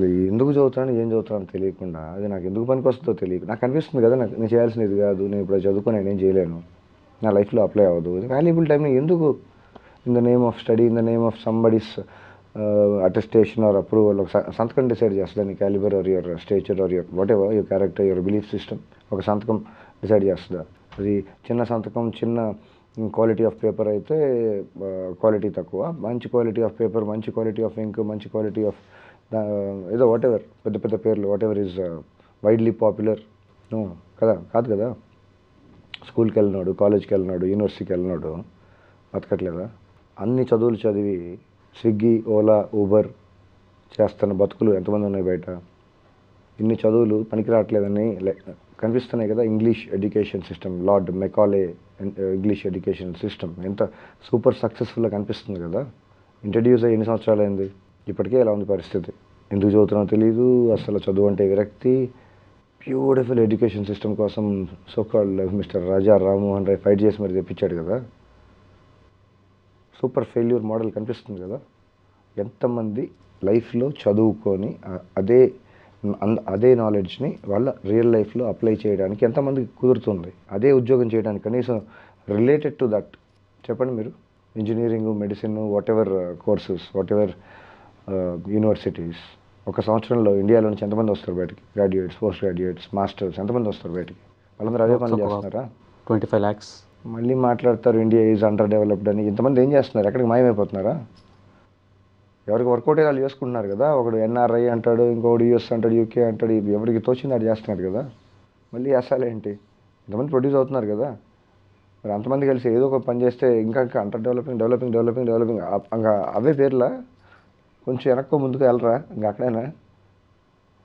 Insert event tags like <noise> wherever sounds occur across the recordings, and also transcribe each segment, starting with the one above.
అసలు ఎందుకు చదువుతాను ఏం చదువుతాను తెలియకుండా అది నాకు ఎందుకు పనికి వస్తుందో తెలియదు నాకు అనిపిస్తుంది కదా నాకు నేను చేయాల్సింది ఇది కాదు నేను ఇప్పుడు చదువుకొని నేను చేయలేను నా లైఫ్లో అప్లై అవ్వదు వాల్యుబుల్ టైంని ఎందుకు in the name of study in the name of somebody's attestation or approval ఒక స- సంతకం డిసైడ్ చేస్తుంది నీ calibre or your stature or your whatever your character your belief system ఒక సంతకం డిసైడ్ చేస్తుందా అది చిన్న సంతకం చిన్న క్వాలిటీ ఆఫ్ పేపర్ అయితే uh, క్వాలిటీ తక్కువ మంచి క్వాలిటీ ఆఫ్ పేపర్ మంచి క్వాలిటీ ఆఫ్ ఇంక్ మంచి క్వాలిటీ ఆఫ్ ఏదో వాట్ ఎవర్ పెద్ద పెద్ద పేర్లు whatever is widely popular కదా కాదు కదా. స్కూల్కి వెళ్ళినాడు కాలేజ్కి వెళ్ళినాడు యూనివర్సిటీకి వెళ్ళినాడు బతకట్లేదా? అన్ని చదువులు చదివి స్విగ్గీ ఓలా ఊబర్ చేస్తున్న బతుకులు ఎంతమంది ఉన్నాయి బయట? ఇన్ని చదువులు పనికి రావట్లేదని కనిపిస్తున్నాయి కదా English education system lord Macaulay uh, English education system. ఎంత సూపర్ సక్సెస్ఫుల్గా కనిపిస్తుంది కదా. ఇంట్రడ్యూస్ అయ్యి ఎన్ని సంవత్సరాలు అయింది ఇప్పటికే ఇలా ఉంది పరిస్థితి? ఎందుకు చదువుతున్నా తెలియదు అసలు చదువు అంటే విరక్తి. బ్యూటిఫుల్ ఎడ్యుకేషన్ సిస్టమ్ కోసం so called mister Raja Rammohan Roy fight చేసి మరి తెప్పించాడు కదా. సూపర్ ఫెయిల్యూర్ మోడల్ కనిపిస్తుంది కదా. ఎంతమంది లైఫ్లో చదువుకొని అదే అన్- అదే నాలెడ్జ్ని వాళ్ళ రియల్ లైఫ్లో అప్లై చేయడానికి ఎంతమందికి కుదురుతుంది? అదే ఉద్యోగం చేయడానికి కనీసం రిలేటెడ్ టు దట్ చెప్పండి మీరు. Engineering medicine whatever courses whatever universities ఒక సంవత్సరంలో ఇండియాలో నుంచి ఎంతమంది వస్తారు బయటికి? గ్రాడ్యుయేట్స్ పోస్ట్ గ్రాడ్యుయేట్స్ మాస్టర్స్ ఎంతమంది వస్తారు బయటికి? వాళ్ళందరూ అదే పని చేస్తున్నారా? ట్వంటీ ఫైవ్ ల్యాక్స్ మళ్ళీ మాట్లాడతారు ఇండియా ఈజ్ అండర్ డెవలప్డ్ అని. ఇంతమంది ఏం చేస్తున్నారు? ఎక్కడికి మాయమైపోతున్నారా? ఎవరికి వర్కౌట్ వాళ్ళు చేసుకుంటున్నారు కదా. ఒకడు ఎన్ఆర్ఐ అంటాడు ఇంకొకడు యూఎస్ అంటాడు యూకే అంటాడు ఎవరికి తోచింది అది చేస్తున్నారు కదా. మళ్ళీ అసలేంటి ఇంతమంది ప్రొడ్యూస్ అవుతున్నారు కదా. మరి అంతమంది కలిసి ఏదో ఒక పని చేస్తే ఇంకా ఇంకా under developing developing developing developing ఇంకా అవే పేర్ల? కొంచెం వెనక్కు ముందుకు వెళ్ళరా? ఇంకా అక్కడైనా?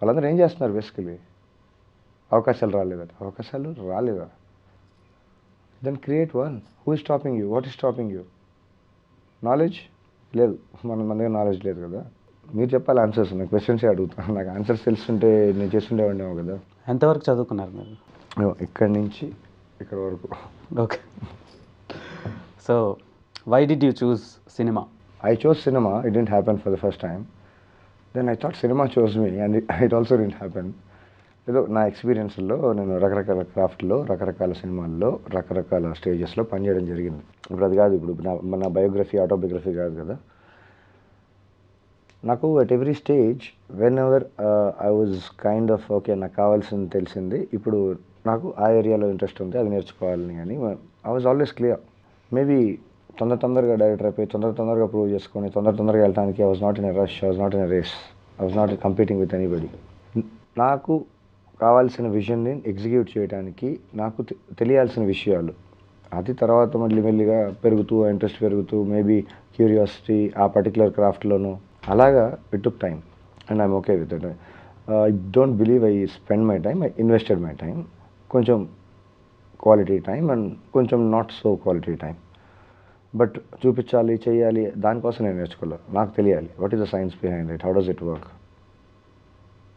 వాళ్ళందరూ ఏం చేస్తున్నారు బేసికలీ? అవకాశాలు రాలేదట. అవకాశాలు రాలేదా? Then create one who is stopping you what is stopping you knowledge లేదు. మన మన దగ్గర నాలెడ్జ్ లేదు కదా. మీరు చెప్పాలి ఆన్సర్స్ నాకు క్వశ్చన్సే అడుగుతాను నాకు ఆన్సర్స్ తెలుస్తుంటే నేను చేస్తుండేవాడినేమో కదా. ఎంతవరకు చదువుకున్నారు మీరు? ఇక్కడి నుంచి ఇక్కడ వరకు. Okay so why did you choose cinema I chose cinema. It didn't happen for the first time. Then I thought cinema chose me and it also didn't happen ఏదో నా ఎక్స్పీరియన్స్లో నేను రకరకాల క్రాఫ్ట్లో రకరకాల సినిమాల్లో రకరకాల స్టేజెస్లో పనిచేయడం జరిగింది. ఇప్పుడు అది కాదు ఇప్పుడు నా మన బయోగ్రఫీ ఆటోబయోగ్రఫీ కాదు కదా. నాకు at every stage whenever I was kind of okay నాకు కావాల్సింది తెలిసింది ఇప్పుడు నాకు ఆ ఏరియాలో ఇంట్రెస్ట్ ఉంది అది నేర్చుకోవాలని అని. I was always clear maybe తొందర తొందరగా డైరెక్టర్ అయిపోయి తొందర తొందరగా ప్రూవ్ చేసుకొని తొందర తొందరగా వెళ్ళడానికి I was not in a rush I was not in a race I was not competing with anybody నాకు కావాల్సిన విజన్ని ఎగ్జిక్యూట్ చేయడానికి నాకు తె- తెలియాల్సిన విషయాలు. అది తర్వాత మళ్ళీ మెల్లిగా పెరుగుతూ ఇంట్రెస్ట్ పెరుగుతూ మేబీ క్యూరియాసిటీ ఆ పర్టికులర్ క్రాఫ్ట్లోనూ అలాగా it took time and I'm okay with it I don't believe I spend my time I invested my time కొంచెం క్వాలిటీ టైం అండ్ కొంచెం not so quality time but చూపించాలి చేయాలి దానికోసం నేను నేర్చుకోలేదు. నాకు తెలియాలి. What is the science behind it how does it work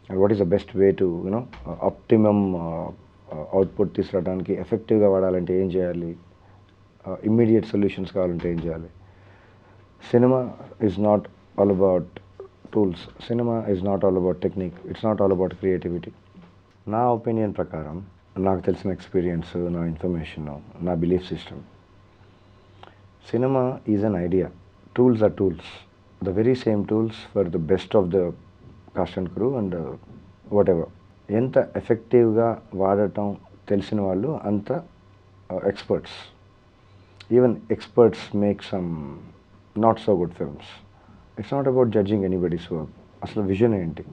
and what is the best way to you know optimum output తీసుకురావడానికి ఎఫెక్టివ్గా వాడాలంటే ఏం చేయాలి? Uh, ఇమ్మీడియట్ సొల్యూషన్స్ కావాలంటే ఏం చేయాలి? Cinema is not all about tools cinema is not all about technique it's not all about creativity నా opinion ప్రకారం నాకు తెలిసిన ఎక్స్పీరియన్స్ నా ఇన్ఫర్మేషన్ నా belief system cinema is an idea tools are tools the very same tools for the best of the cast and crew and whatever ఎంత ఎఫెక్టివ్గా వాడటం తెలిసిన వాళ్ళు అంత experts even experts make some not so good films it's not about judging anybody's work అసలు vision ఏంటి?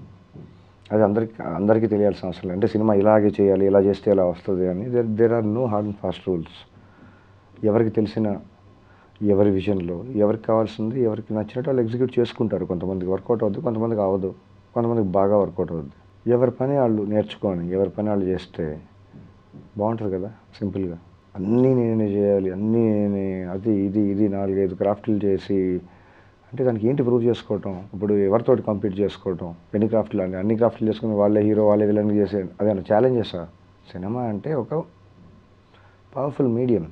అది అందరికి అందరికీ తెలియాల్సిన అవసరం అంటే సినిమా ఇలాగే చేయాలి ఇలా చేస్తే ఇలా వస్తుంది అని. There there are no hard and fast rules ఎవరికి తెలిసిన ఎవరి విజన్లో ఎవరికి కావాల్సింది ఎవరికి నచ్చినట్టు వాళ్ళు ఎగ్జిక్యూట్ చేసుకుంటారు. కొంతమందికి వర్కౌట్ అవుద్ది కొంతమందికి అవ్వదు. కొంతమందికి బాగా వర్కౌట్ అవుద్ది. ఎవరి పని వాళ్ళు నేర్చుకొని ఎవరి పని వాళ్ళు చేస్తే బాగుంటుంది కదా సింపుల్గా. అన్నీ నేనే చేయాలి అన్నీ నేనే అది ఇది ఇది నాలుగైదు క్రాఫ్ట్లు చేసి అంటే దానికి ఏంటి ప్రూవ్ చేసుకోవటం? ఇప్పుడు ఎవరితోటి కంపీట్ చేసుకోవటం? ఎన్ని క్రాఫ్ట్లు అంటే అన్ని క్రాఫ్ట్లు చేసుకుని వాళ్ళే హీరో వాళ్ళే విలన్ చేసే అదే ఛాలెంజెసా సినిమా అంటే ఒక పవర్ఫుల్ మీడియం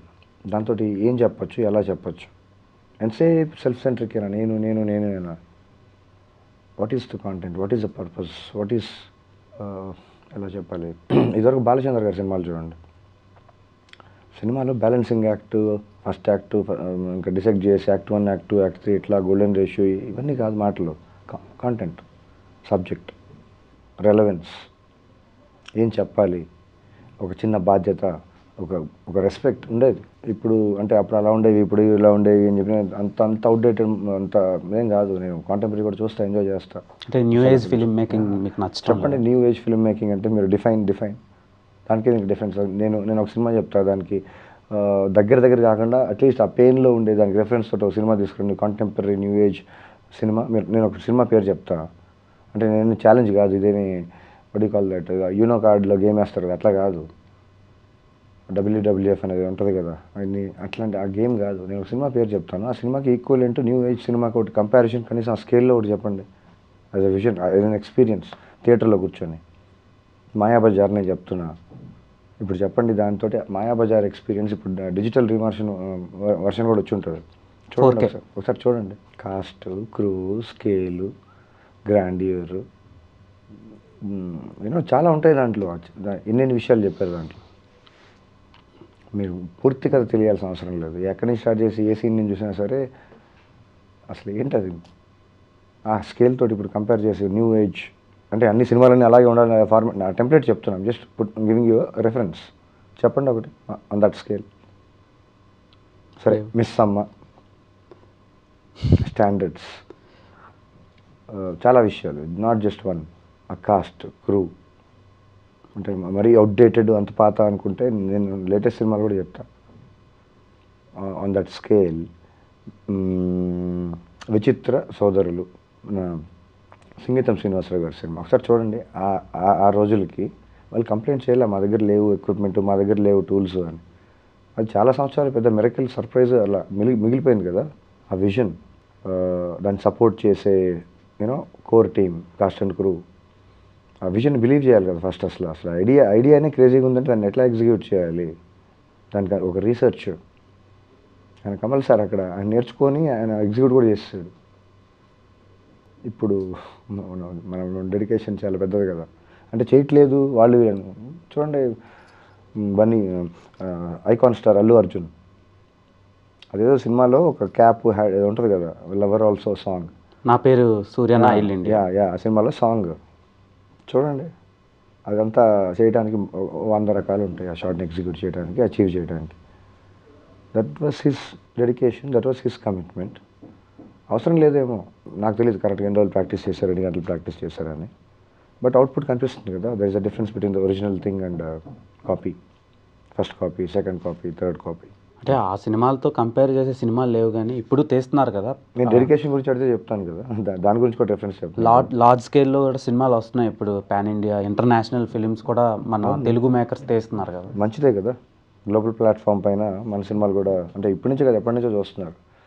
దాంతో ఏం చెప్పచ్చు ఎలా చెప్పచ్చు? ఎంతసేపు సెల్ఫ్ సెంటర్కేనా నేను నేను నేనేనా what is the content what is the purpose what is ఎలా చెప్పాలి? <clears throat> ఇదివరకు బాలచంద్ర గారి సినిమాలు చూడండి. సినిమాలో బ్యాలెన్సింగ్ యాక్ట్ ఫస్ట్ యాక్ట్ ఇంకా డిసెక్ట్ చేసి act one act two act three ఇట్లా గోల్డెన్ రేషియో ఇవన్నీ కాదు మాటలు. కాంటెంట్ సబ్జెక్ట్ రెలవెన్స్ ఏం చెప్పాలి? ఒక చిన్న బాధ్యత ఒక ఒక రెస్పెక్ట్ ఉండేది. ఇప్పుడు అంటే అప్పుడు అలా ఉండేవి ఇప్పుడు ఇలా ఉండేవి అని చెప్పి అంత అంత అవుట్డేటెడ్ అంత ఏం కాదు. నేను కాంటెంపరీ కూడా చూస్తా ఎంజాయ్ చేస్తా. అంటే న్యూ ఏజ్ ఫిలిం మేకింగ్ మీకు నచ్చటం చెప్పండి న్యూ ఏజ్ ఫిల్మ్ మేకింగ్ అంటే మీరు డిఫైన్ డిఫైన్ దానికి దీనికి డిఫరెన్స్ నేను నేను ఒక సినిమా చెప్తా దానికి దగ్గర దగ్గర కాకుండా అట్లీస్ట్ ఆ పెయిన్లో ఉండే దానికి రెఫరెన్స్ తోటి ఒక సినిమా తీసుకుని కాంటెంపరీ న్యూ ఏజ్ సినిమా మీరు నేను ఒక సినిమా పేరు చెప్తా. అంటే నేను ఛాలెంజ్ కాదు ఇదేమి వడి కాల్ దట్ యూనో కార్డులో గేమ్ వేస్తారు అట్లా కాదు. డబ్ల్యూడబ్ల్యూఎఫ్ అనేది ఉంటుంది కదా. అన్ని అట్లాంటి ఆ గేమ్ కాదు. నేను ఒక సినిమా పేరు చెప్తాను. ఆ సినిమాకి ఈక్వల్ ఏంటో న్యూ ఏజ్ సినిమాకి ఒకటి కంపారిజన్ కనీసం ఆ స్కేల్లో ఒకటి చెప్పండి. As a vision as an experience థియేటర్లో కూర్చొని. మాయాబజార్ నేను చెప్తున్నా. ఇప్పుడు చెప్పండి దాంతో మాయాబజార్ ఎక్స్పీరియన్స్ ఇప్పుడు డిజిటల్ రీవర్షన్ వర్షన్ కూడా వచ్చి ఉంటుంది. చూడండి 4K. ఒకసారి చూడండి. Cast crew scale grandeur you know చాలా ఉంటాయి దాంట్లో. ఎన్నెన్ని విషయాలు చెప్పారు దాంట్లో. మీరు పూర్తి కథ తెలియాల్సిన అవసరం లేదు. ఎక్కడి నుంచి స్టార్ట్ చేసి ఏ సీన్ నుంచి చూసినా సరే అసలు ఏంటది? ఆ స్కేల్ తోటి ఇప్పుడు కంపేర్ చేసి న్యూ ఏజ్ అంటే అన్ని సినిమాలన్నీ అలాగే ఉండాలి ఫార్మేట్ నా టెంప్లెట్ చెప్తున్నాం. Just put giving you reference చెప్పండి ఒకటి. ఆన్ దట్ స్కేల్ సరే మిస్ అమ్మ స్టాండర్డ్స్ చాలా విషయాలు. నాట్ జస్ట్ వన్ ఆ కాస్ట్ క్రూ అంటే మరీ అవుట్డేటెడ్ అంత పాత అనుకుంటే నేను లేటెస్ట్ సినిమాలు కూడా చెప్తా. ఆన్ దట్ స్కేల్ విచిత్ర సోదరులు సింగీతం శ్రీనివాసరావు గారి సినిమా. ఒకసారి చూడండి ఆ- ఆ- ఆ రోజులకి వాళ్ళు కంప్లైంట్ చేయలే మా దగ్గర లేవు ఎక్విప్మెంట్ మా దగ్గర లేవు టూల్స్ అని. అది చాలా సంవత్సరాలు పెద్ద మెరకల్ సర్ప్రైజ్ అలా మిగిలి మిగిలిపోయింది కదా ఆ విజన్ దాన్ని సపోర్ట్ చేసే you know core team cast and crew ఆ విజన్ బిలీవ్ చేయాలి కదా ఫస్ట్ అసలు. అసలు ఐడియా ఐడియానే క్రేజీగా ఉందంటే దాన్ని ఎట్లా ఎగ్జిక్యూట్ చేయాలి? దానికి ఒక రీసెర్చ్. ఆయన కమల్ సార్ అక్కడ ఆయన నేర్చుకొని ఆయన ఎగ్జిక్యూట్ కూడా చేస్తాడు. ఇప్పుడు మన- డెడికేషన్ చాలా పెద్దది కదా. అంటే చేయట్లేదు వాళ్ళు. చూడండి బన్నీ ఐకాన్ స్టార్ అల్లు అర్జున్. అదేదో సినిమాలో ఒక క్యాప్ హ్యాడ్ ఉంటుంది కదా lover also song. Naa Peru Surya yeah yeah ఆ సినిమాలో సాంగ్. చూడండి. అదంతా చేయడానికి వంద రకాలు ఉంటాయి. ఆ షార్ట్ని ఎగ్జిక్యూట్ చేయడానికి అచీవ్ చేయడానికి that was his dedication that was his commitment అవసరం లేదేమో. నాకు తెలియదు కరెక్ట్గా ఎన్ని రోజులు ప్రాక్టీస్ చేశారు ఎన్ని గంటలు ప్రాక్టీస్ చేశారని. బట్ అవుట్పుట్ కనిపిస్తుంది కదా. There is a difference between the original thing and copy first copy second copy third copy అంటే ఆ సినిమాలతో కంపేర్ చేసే సినిమాలు లేవు కానీ ఇప్పుడు తీస్తున్నారు కదా. నేను డెడికేషన్ గురించి అడిగితే చెప్తాను కదా. <laughs> దా- దాని గురించి కూడా రెఫరెన్స్ చెప్తాను. లార్జ్ లార్జ్ స్కేల్లో కూడా సినిమాలు వస్తున్నాయి ఇప్పుడు. పాన్ ఇండియా ఇంటర్నేషనల్ ఫిలిమ్స్ కూడా మన తెలుగు మేకర్స్ తీస్తున్నారు కదా. మంచిదే కదా. గ్లోబల్ ప్లాట్ఫామ్ పైన మన సినిమాలు కూడా అంటే ఇప్పటి నుంచే కదా ఎప్పటి నుంచో చూస్తున్నారు.